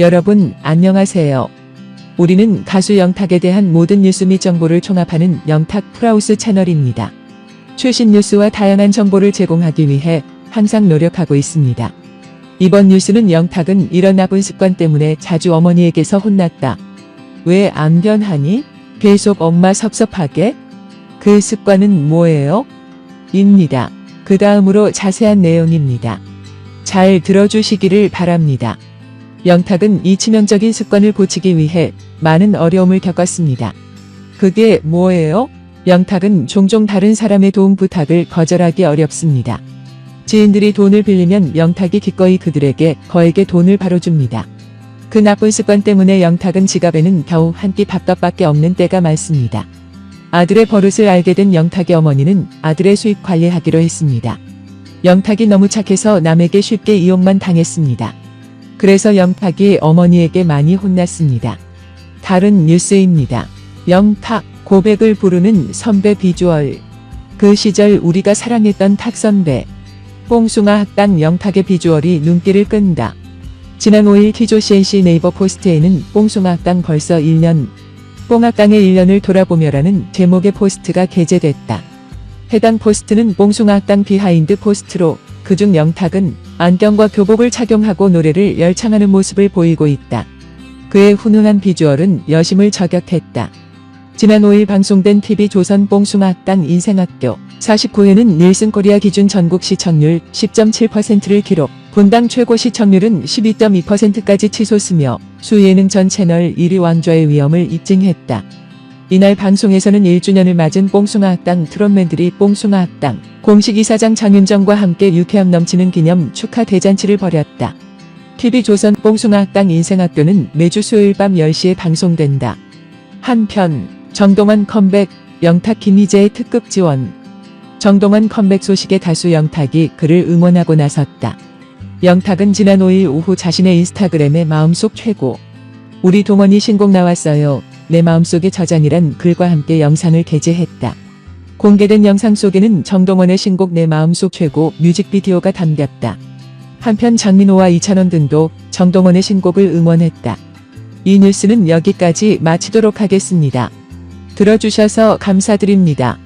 여러분, 안녕하세요. 우리는 가수 영탁에 대한 모든 뉴스 및 정보를 총합하는 영탁 프라우스 채널입니다. 최신 뉴스와 다양한 정보를 제공하기 위해 항상 노력하고 있습니다. 이번 뉴스는 영탁은 이런 나쁜 습관 때문에 자주 어머니에게서 혼났다. 왜 안 변하니? 계속 엄마 섭섭하게? 그 습관은 뭐예요? 입니다. 그 다음으로 자세한 내용입니다. 잘 들어주시기를 바랍니다. 영탁은 이 치명적인 습관을 고치기 위해 많은 어려움을 겪었습니다. 그게 뭐예요? 영탁은 종종 다른 사람의 도움 부탁을 거절하기 어렵습니다. 지인들이 돈을 빌리면 영탁이 기꺼이 그들에게 거액의 돈을 바로 줍니다. 그 나쁜 습관 때문에 영탁은 지갑에는 겨우 한 끼 밥값밖에 없는 때가 많습니다. 아들의 버릇을 알게 된 영탁의 어머니는 아들의 수입 관리하기로 했습니다. 영탁이 너무 착해서 남에게 쉽게 이용만 당했습니다. 그래서 영탁이 어머니에게 많이 혼났습니다. 다른 뉴스입니다. 영탁 고백을 부르는 선배 비주얼. 그 시절 우리가 사랑했던 탁 선배. 뽕숭아 학당 영탁의 비주얼이 눈길을 끈다. 지난 5일 T조CNC 네이버 포스트에는 뽕숭아 학당 벌써 1년, 뽕학당의 1년을 돌아보며라는 제목의 포스트가 게재됐다. 해당 포스트는 뽕숭아 학당 비하인드 포스트로 그중 영탁은 안경과 교복을 착용하고 노래를 열창하는 모습을 보이고 있다. 그의 훈훈한 비주얼은 여심을 저격했다. 지난 5일 방송된 TV조선 뽕숭아 학당 인생학교 49회는 닐슨 코리아 기준 전국 시청률 10.7%를 기록, 분당 최고 시청률은 12.2%까지 치솟으며 수예능 전 채널 1위 왕좌의 위엄을 입증했다. 이날 방송에서는 1주년을 맞은 뽕숭아 학당 트롯맨들이 뽕숭아 학당 공식 이사장 장윤정과 함께 유쾌함 넘치는 기념 축하 대잔치를 벌였다. TV조선 뽕숭아 학당 인생학교는 매주 수요일 밤 10시에 방송된다. 한편 정동원 컴백 영탁 김희재의 특급 지원 정동원 컴백 소식에 가수 영탁이 그를 응원하고 나섰다. 영탁은 지난 5일 오후 자신의 인스타그램에 마음속 최고 우리 동원이 신곡 나왔어요. 내 마음속의 저장이란 글과 함께 영상을 게재했다. 공개된 영상 속에는 정동원의 신곡 내 마음속 최고 뮤직비디오가 담겼다. 한편 장민호와 이찬원 등도 정동원의 신곡을 응원했다. 이 뉴스는 여기까지 마치도록 하겠습니다. 들어주셔서 감사드립니다.